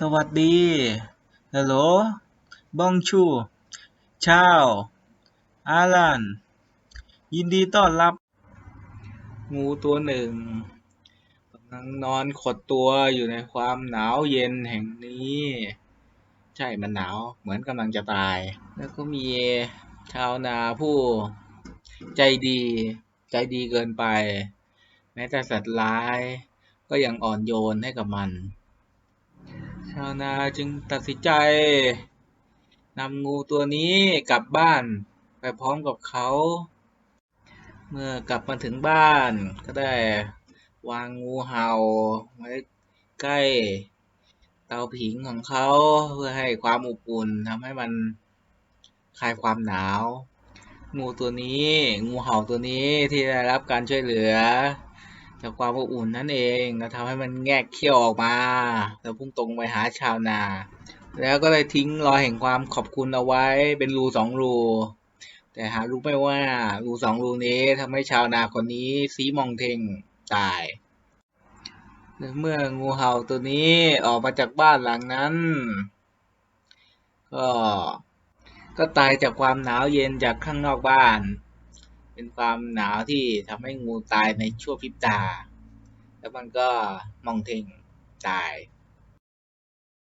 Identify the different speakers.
Speaker 1: สวัสดีฮัลโหลบองชูชาวอาลันยินดีต้อนรับ งูตัวหนึ่งกำลังนอนขดตัวอยู่ในความหนาวเย็นแห่งนี้ ใช่มันหนาวเหมือนกำลังจะตาย แล้วก็มีชาวนาผู้ใจดี ใจดีเกินไป แม้แต่สัตว์ร้ายก็ยังอ่อนโยนให้กับมัน ชาวนาจึงตัดสินใจนำงูตัวนี้กลับบ้านไปพร้อมกับเขา เมื่อกลับมาถึงบ้านก็ได้วางงูเห่าไว้ใกล้เตาผิงของเขาเพื่อให้ความอบอุ่นทำให้มันคลายความหนาว งูตัวนี้ งูเห่าตัวนี้ที่ได้รับการช่วยเหลือ จากความอบอุ่นนั่นเองก็ทำให้มันแงกเขี้ยวออกมา แล้วพุ่งตรงไปหาชาวนา แล้วก็เลยทิ้งรอยแห่งความขอบคุณเอาไว้เป็นรูสองรูแต่หารู้ไหมว่ารูสองรูนี้ทำให้ชาวนาคนนี้ซีมองเทงตายเมื่องูเห่าตัวนี้ออกมาจากบ้านหลังนั้น ก็ ก็ตายจากความหนาวเย็นจากข้างนอกบ้าน เป็นความหนาวที่ทำให้งูตายในชั่วพริบตา แล้วมันก็มองเทงตาย